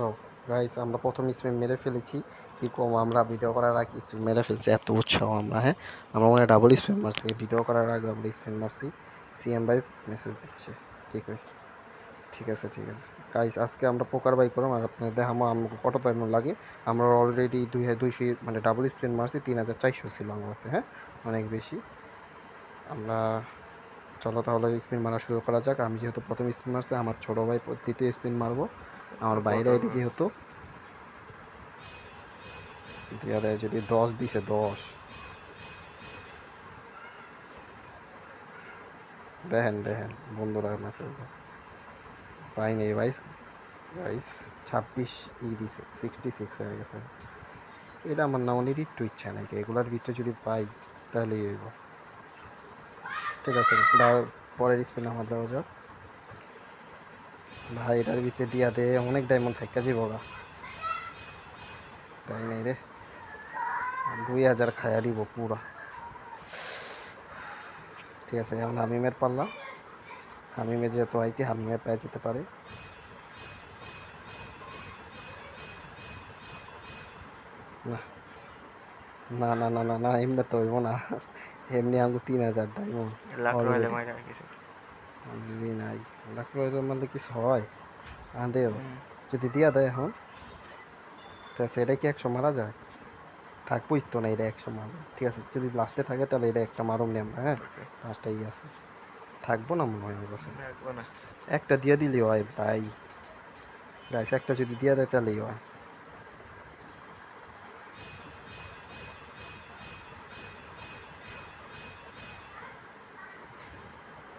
So guys আমরা প্রথম spin মেরে ফেলেছি। কি কম আমরা ভিডিও করার আগে স্পিন মেরে ফেলছি, এত উৎসাহ আমরা হ্যাঁ? আমরা মনে ডাবল স্পিন মারছি ভিডিও করার আগে আমরা স্পিন মারছি। সিএম ভাই মেসেজ দিচ্ছে। ঠিক আছে। ঠিক আছে ঠিক আছে। গাইস আজকে আমরা পোকার বাই করলাম আর আপনার দেখামো আমাকে কত টাইম লাগে। আমরা অলরেডি দুই হাজার দুইশো মানে ডাবল স্পিন মারছি, তিন হাজার চারশো ছিল আমার কাছে হ্যাঁ? অনেক বেশি। আমরা চলো তাহলে স্পিন মারা শুরু করা যাক। আমি যেহেতু প্রথম স্পিন মারছি, আমার ছোটো ভাই দ্বিতীয় স্পিন মারবো। আমার বাইরে আইডি যেহেতু। দিয়া দেয় যদি দশ, দিছে দশ। দেখেন দেখেন, বন্ধুরা মেসেজ পাই নেই, ভাই। গাইস ছাব্বিশ ই দিছে সিক্সটি সিক্স হয়ে গেছে। এটা আমার না অনেক একটু ইচ্ছা নাকি এগুলার ভিতরে যদি পাই তাহলে ঠিক আছে পরের স্পিন আমার দেওয়া যাক। ভাই এটার ভিতরে দিয়া দে অনেক ডায়মন্ড থাকা যাব গা। তাই নাই রে। দুই হাজার খায়া দিব পুরা। ঠিক আছে এখন হামিমের পাল্লা। হামিমের যেহেতু কি হামিমে পেয়ে যেতে পারে। না না না না না এমনি তো হইব না। এমনি আমাকে তিন হাজার ডায়মন্ড অলরেডি নাই। লাখ রয়েছে মারলে কিছু হয়? আন্দে যদি দিয়া দেয় এখন তা সেটা কি একশো মারা যায়? থাকবোই তো না এটা একশো মারবে। ঠিক আছে যদি লাস্টে থাকে তাহলে এটা একটা মারুম নি আমরা হ্যাঁ? লাস্টটাই আছে। থাকব না মনে হয় আমার কাছে। একটা দিয়ে দিলেই হয় ভাই। গাইস একটা যদি দিয়ে দেয় তাহলেই হয়।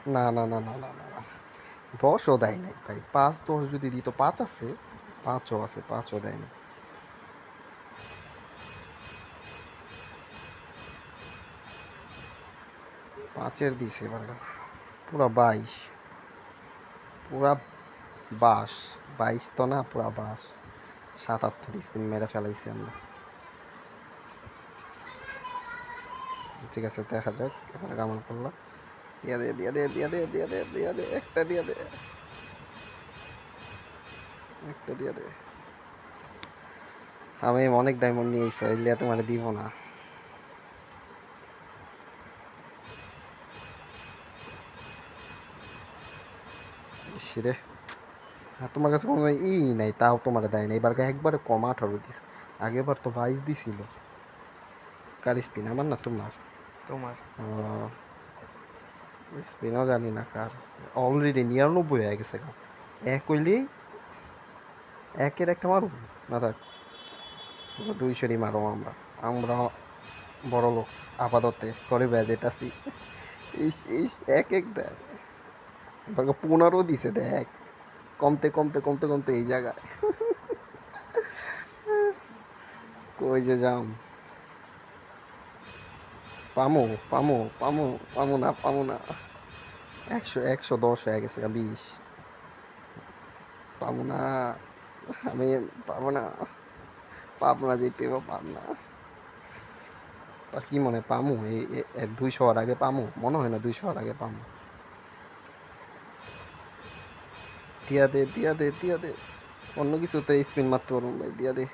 না না না না না না না। দশও দেয় নাই ভাই। পাঁচ দশ যদি দিত, পাঁচ আছে? পাঁচও আছে, পাঁচও নাই। পাঁচের দিছে এবার। পুরা বাইশ। পুরা বাস। বাইশ তো না, পুরা বাস। সাতাত্তর স্পিন মেরে ফেলাইছি আমরা। ঠিক আছে, দেখা যাক। এবার কেমন করলাম দিয়া দে দিয়া দে দিয়া দে দিয়া দে দিয়া দে একটা দিয়া দে। একটা দিয়া দে। আমি অনেক ডায়মন্ড নিয়ে এসে এলিয়া তোমার দিব না। আর তোমার কাছে কোনো ই নাই তাও তোমার দেয় না এবার একবারে কম আঠারো দিস। আগেবার তো বাইশ দিছিল। কার স্পিন আমার না তোমার? তোমার। স্পিনও জানি না কার অলরেডি নিরানব্বই হয়ে গেছে গা এক হইলেই একের একটা মারো না থাক দুইশোরই মারো আমরা আমরা বড় লোক আপাততে করে ব্যাজেট আছি ইস ইস এক এক দেয় এবার পনেরো দিছে দেখ কমতে কমতে কমতে কমতে এই জায়গায় কই যে যাম পামো পামো পামো পামো না পামো না। একশো একশো দশ হয়ে গেছে বিশ। পাবো না, আমি পাবো না। পাবো না যেতে পাব না। তা কি মনে, পামু? এই দুইশো হওয়ার আগে পামু? মনে হয় না দুইশো হওয়ার আগে পামু। দিয়া দে দিয়া দে দিয়া দে। অন্য কিছুতে স্পিন মারতে পারব ভাই, দিয়া দে।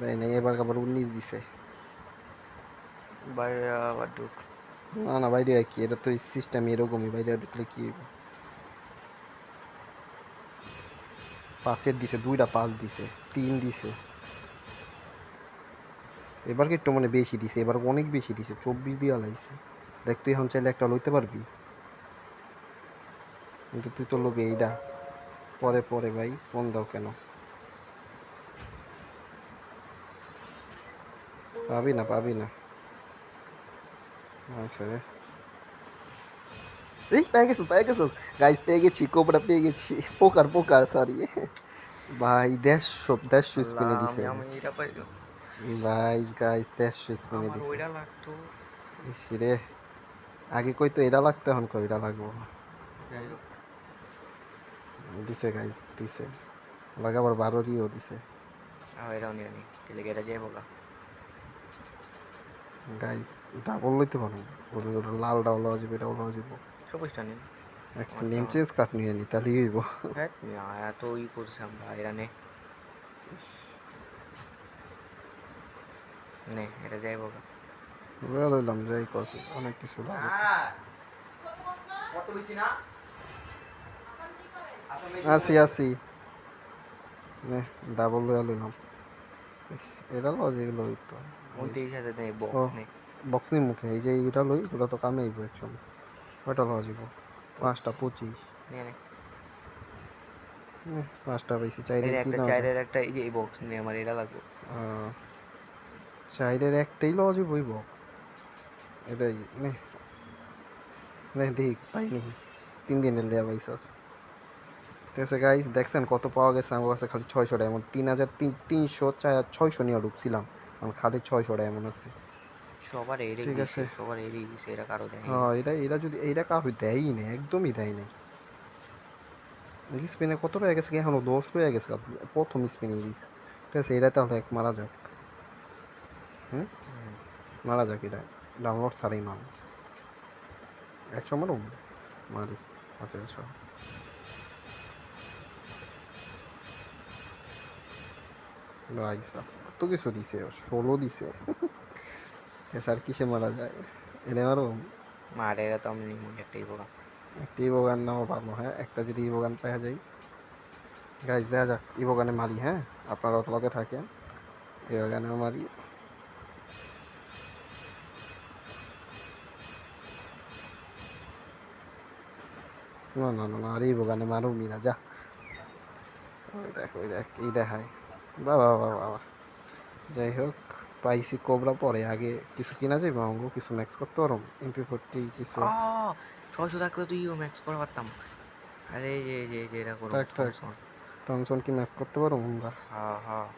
দেয় নাই, এবার আবার উনিশ দিছে। বাইরে আবার ঢুক। না না, বাইরে কি, এটা তো সিস্টেম এরকমই, বাইরে ঢুকলে কি পাঁচের দিছে, দুইটা পাঁচ দিছে, তিন দিছে। এবার কি একটু মানে বেশি দিছে, এবার অনেক বেশি দিছে, চব্বিশ দিয়া লাগছে দেখ, তুই এখন চাইলে একটা লইতে পারবি। কিন্তু তুই তো লোকে এইটা পরে পরে ভাই, ফোন দাও কেন? পাবি না পাবি না। আচ্ছা। এই পেয়ে গেছো পেয়ে গেছো গাইস পেয়ে গেছি কোবরা পেয়ে গেছি পোকার পোকার সরি ভাই দেড়শো দেড়শো স্পিনে দিছে গাইস গাইস দেড়শো স্পিনে দিছে। রে। আগে কই তো এটা লাগতো এখন কই এটা লাগবো? দিছে গাইস দিছে। লাগে আবার বারোরিও দিছে। এটাও নিয়ে নি। যাই বলা গাইস ডাবল লইতে ওটা লাল ডাবল লওয়া যাবে এটাও লওয়া যাবে। সবুজটা নিন। একটা নেম চেঞ্জ কার্ড নিয়ে নি তাহলেই হইব। হ্যাঁ এত ই করছে আমরা এরা নে নে এটা যাই বগা রয়ে লইলাম যাই করছি অনেক কিছু লাগে। কত বেশি না? আসি আসি। নে ডাবল রয়ে লইলাম। ইস, এটা লজ এগুলো ওই তো। উনত্রিশ হাজার নেই ও। বক্স নেই। বক্সিং মুখে এই যে এটা লই ওগুলো তো কামে আইব একসময়। ওইটা লজ দিব পাঁচটা পঁচিশ। নে নে, পাঁচটা পাইছি চাইরে এই কি দাম চাইরের একটা এই যে এই বক্স নিয়ে আমার এটা লাগবে। চাইরের একটাই লজ বই বক্স এটাই নে। নে দেখ পাইনি তিন দিনের দেওয়া পাইছাস ঠিক আছে গাইস দেখছেন কত পাওয়া গেছে? আমার কাছে খালি ছয়শো ডায়মন্ড তিন হাজার তিন- তিনশো চার ছয়শো নিয়ে ঢুকছিলাম আমার খালি ছয়শো ডায়মন্ড আছে। সবার এড়ে ঠিক আছে। সবার এড়ে গেছে এরা কারও দেয় হ্যাঁ এটা এটা যদি এইটা কারও দেয়ই না একদমই দেয় নাই স্পিনে কত রয়ে গেছে কি এখনও? দশ রয়ে গেছে। প্রথম স্পিনে দিস ঠিক আছে এটা তাহলে এক মারা যাক। হুম? মারা যাক এটা ডাউনলোড ছাড়াই মার একশো মারুম মারি আচ্ছা আচ্ছা। কত কিছু দিছে? ষোলো দিছে। স্যার কিসে মারা যায়? এটা মারুম মার এরা তো আমি নিমু একটাই বগা একটা ইবোগান নামও ভালো হ্যাঁ? একটা যদি ইবোগান পাওয়া যায়। গাছ দেখা যাক ইবোগানে মারি হ্যাঁ? আপনারা লগে থাকেন ইবোগানে মারি। না না না না আর ইবোগানে মারো মিনা যা। ওই দেখ ওই দেখ এই দেখায়। বাবা বাবা বাবা যাই হোক। পাইছি কোবরা পরে আগে কিছু কিনা যাইব আমাকে কিছু ম্যাক্স করতে পারো এমপি ফোরটি কিছু। ছয়শো থাকলে তুই ম্যাক্স করে পারতাম। আরে যে যে যে এরা করো থাক, থাক। টমসন কি ম্যাচ করতে পারো আমরা হ্যাঁ হ্যাঁ।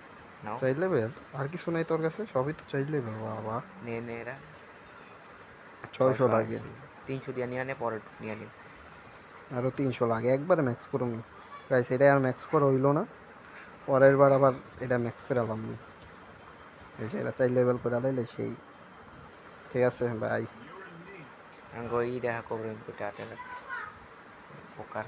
নাও। চাইলে বেল আর কিছু নাই তোর কাছে সবই তো চাইলে বেল বাবা। নে নে এরা। ছয়শো লাগে। তিনশো দিয়ে নিয়ে নে পরে নিয়ে নে। আরও তিনশো লাগে একবারে ম্যাক্স করুন গাইস এটা আর ম্যাক্স করা হইল না। পরের বার আবার এটা ম্যাক্স করে আলাম নি। এই এটা চাই লেভেল করে আলাইলে সেই। ঠিক আছে ভাই আমি ই দেখা পোকার